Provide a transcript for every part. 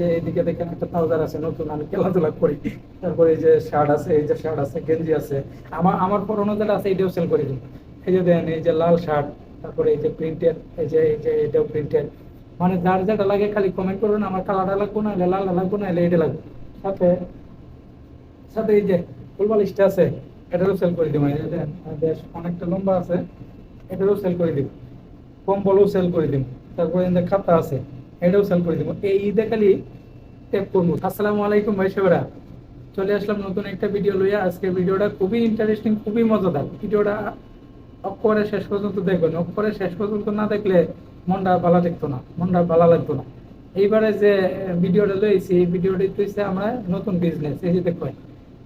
যে এইদিকে দেখেন একটা ট্রাউজার আছে নতুন আমি খেলাধুলা করি। তারপরে এই যে শার্ট আছে এই যে শার্ট আছে গেঞ্জি আছে। আমার আমার পরনো যেটা আছে এইটাও সেল এই যে দেন এই যে লাল শার্ট তারপরে এই যে প্রিন্টেড এই যে এই যে এটাও প্রিন্টেড মানে যার যেটা লাগে খালি কমেন্ট করুন আমার কালারটা লাগবো না এলে লাল লাগবো না এলে এটা লাগবে। সাথে সাথে এই যে ফুলবালিশটা আছে এটারও সেল করে দিব। এই যে দেন, বেশ অনেকটা লম্বা আছে এটারও সেল করে দিব। কম্বলও সেল করে দিব। তারপরে এই যে খাতা আছে এটাও সেল করে দিব। এই ঈদে খালি ট্যাপ করব। আসসালামু আলাইকুম ভাই সাহেবরা। চলে আসলাম নতুন একটা ভিডিও লইয়া। আজকে ভিডিওটা খুবই ইন্টারেস্টিং খুবই মজাদার। ভিডিওটা অক্ষরে শেষ পর্যন্ত দেখবেন। অক্ষরে শেষ পর্যন্ত না দেখলে মনটা ভালো দেখতো না। মনটা ভালো লাগতো না। এইবারে যে ভিডিওটা লইছি, এই ভিডিওটা হচ্ছে আমরা নতুন বিজনেস এই যে দেখবেন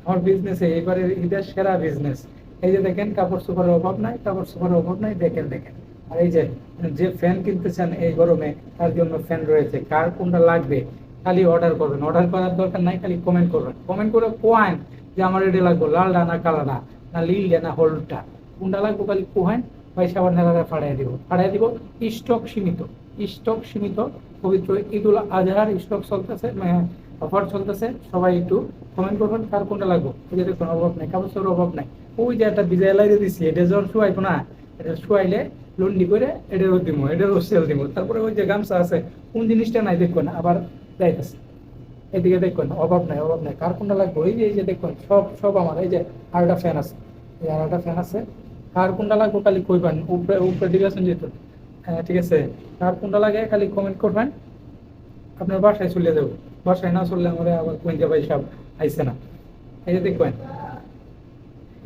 আমার বিজনেসে এবারে ঈদের সেরা বিজনেস এই যে দেখেন, কাপড় চোপড়ের অভাব নাই, কাপড় চোপড়ের অভাব নাই। দেখেন দেখেন। আর এই যে ফ্যান কিনতেছেন এই গরমে, তার জন্য ফ্যান রয়েছে। কার কোনটা লাগবে, খালি অর্ডার করবেন। অর্ডার করার দরকার নাই, খালি কমেন্ট করবেন। কমেন্ট করে কোয়ান যে আমার এটা লাগবে লালটা না কালাটা না লিলটা না হলুদটা। কোনটা লাগবে খালি কোহান পয়সা নেড়াটা ফাড়াই দিব। ফাড়াই দিব স্টক সীমিত। স্টক সীমিত, পবিত্র ঈদুল আজহার স্টক চলতেছে অফার চলতেছে। সবাই একটু কমেন্ট করবেন, কার কোনটা লাগবে। যে দেখুন, অভাব নাই কাপড় অভাব নাই। ওই যে একটা বিজয় লাগিয়ে দিছি, এটা যখন শুয়াইবো না। এটা শুয়াইলে লন্ডি করে এটা এটারও দিব এটারও সেল দিব তারপরে ওই যে গামছা আছে, কোন জিনিসটা নাই দেখবেন আবার যাইতেছে এদিকে দেখবেন অভাব নাই অভাব নাই। কার কোনটা লাগবে? ওই যে, এই যে দেখবেন সব সব আমার, এই যে আর একটা ফ্যান আছে। এই আর একটা ফ্যান আছে। কার কোনটা লাগবে খালি কইবেন, উপরে উপরে আছেন যেহেতু। হ্যাঁ ঠিক আছে। কার কোনটা লাগে খালি কমেন্ট করবেন। আপনার বাসায় চলে যাব। বাসায় না চললে আমার আবার কোন ভাই সব আইসে না। এই যে দেখবেন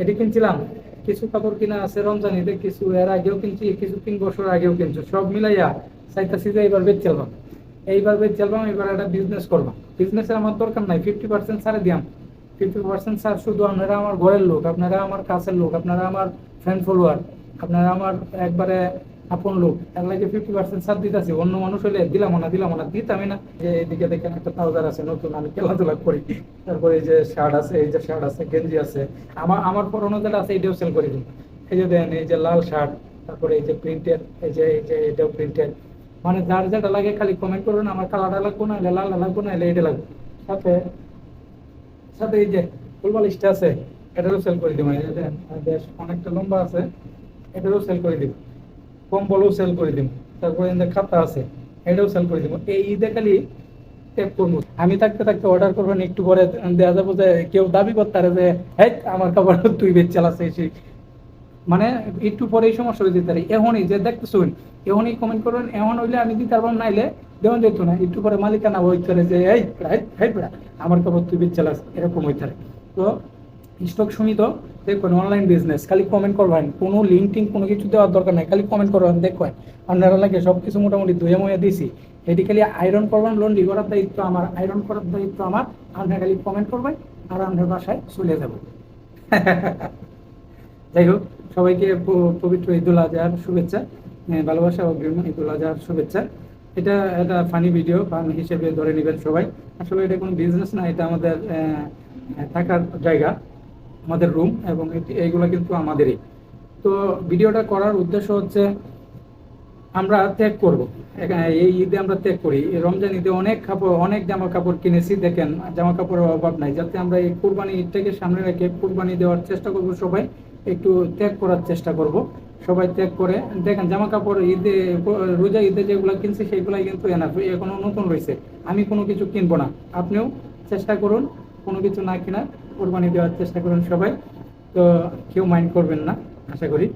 এটি কিনছিলাম। কিছু কাপড় কিনা আছে রমজান ঈদে কিছু, এর আগেও কিনছি, কিছু তিন বছর আগেও কিনছি, সব মিলাইয়া চাইতেছি যে এইবার বেচ চালবাম এইবার বেচ চালবাম এবার একটা বিজনেস করবাম বিজনেসের আমার দরকার নাই ফিফটি পার্সেন্ট ছাড়ে দিয়াম। ফিফটি পার্সেন্ট ছাড় শুধু আপনারা আমার ঘরের লোক, আপনারা আমার কাছের লোক, আপনারা আমার ফ্রেন্ড ফলোয়ার আপনারা আমার একবারে আপন লোক। তার লাগে ফিফটি পার্সেন্ট ছাড় দিতেছি। অন্য মানুষ হলে দিলাম না দিলাম না দিতামই না। যে এদিকে দেখেন একটা আছে, নতুন, আমি খেলাধুলা করি। তারপরে যে শার্ট আছে, এই যে শার্ট আছে, গেঞ্জি আছে। আমার আমার পরনো যেটা আছে, এটাও সেল করে এই যে দেন, এই যে লাল শার্ট তারপরে এই যে প্রিন্টেড এই যে এই যে এটাও প্রিন্টেড মানে যার যেটা লাগে খালি কমেন্ট করবেন আমার কালারটা লাগবো না লাল লাগবো না এলে এটা লাগবে। সাথে সাথে এই যে ফুলবালিশটা আছে, এটারও সেল করে দিব। অনেকটা লম্বা আছে, এটারও সেল করে দিব। কম্বলও সেল করে দিব তারপরে খাতা আছে, এটাও সেল করে দিব এই ঈদে খালি করব আমি থাকতে থাকতে অর্ডার করবেন একটু পরে দেওয়া যাব যে কেউ দাবি করতে যে হ্যাঁ আমার খাবার তুই বেচ চালাচ্ছে এসে মানে একটু পরে এই সমস্যা হয়ে যেতে পারে। এখনই যে দেখতেছুন, এখনই কমেন্ট করবেন। এমন হইলে আমি দিতে পারব নাইলে দেওয়া যেত না। একটু পরে মালিকানা হইতে পারে যে, এই হেই হেই আমার খবর তুই বেচ চালাস, এরকম হইতে পারে। তো স্টক সীমিত দেখবেন অনলাইন বিজনেস খালি কমেন্ট করবেন। কোনো লিঙ্ক কোনো কিছু দেওয়ার দরকার নাই, খালি কমেন্ট করবেন, দেখবেন। আপনারা লাগে সব কিছু মোটামুটি ধুয়ে মুয়ে দিছি। এটি খালি আয়রন করবেন লন্ডি করার দায়িত্ব আমার আয়রন করার দায়িত্ব আমার। আপনারা খালি কমেন্ট করবেন আর আপনার বাসায় চলে যাব। যাই হোক, সবাইকে পবিত্র ঈদুল আজহার শুভেচ্ছা ভালোবাসা ও গ্রীষ্ম ঈদুল আজহার শুভেচ্ছা। এটা একটা ফানি ভিডিও ফান হিসেবে ধরে নেবেন সবাই। আসলে এটা কোনো বিজনেস না, এটা আমাদের থাকার জায়গা। আমাদের রুম এবং এইগুলো কিন্তু আমাদেরই। তো ভিডিওটা করার উদ্দেশ্য হচ্ছে আমরা ত্যাগ করব। এই ঈদে আমরা ত্যাগ করি। রমজান ঈদে অনেক কাপড়, অনেক জামা কাপড় কিনেছি, দেখেন, জামা কাপড়ের অভাব নাই। যাতে আমরা এই কোরবানি ঈদটাকে সামনে রেখে কোরবানি দেওয়ার চেষ্টা করব সবাই, একটু ত্যাগ করার চেষ্টা করব। সবাই ত্যাগ করে, দেখেন, জামা কাপড় ঈদে, রোজা ঈদে যেগুলো কিনছি, সেইগুলাই কিন্তু এনাফ এখনও নতুন রয়েছে আমি কোনো কিছু কিনবো না। আপনিও চেষ্টা করুন কোনো কিছু না কিনা কোরবানি দেওয়ার চেষ্টা করুন সবাই। তো কেউ মাইন্ড করবেন না আশা করি।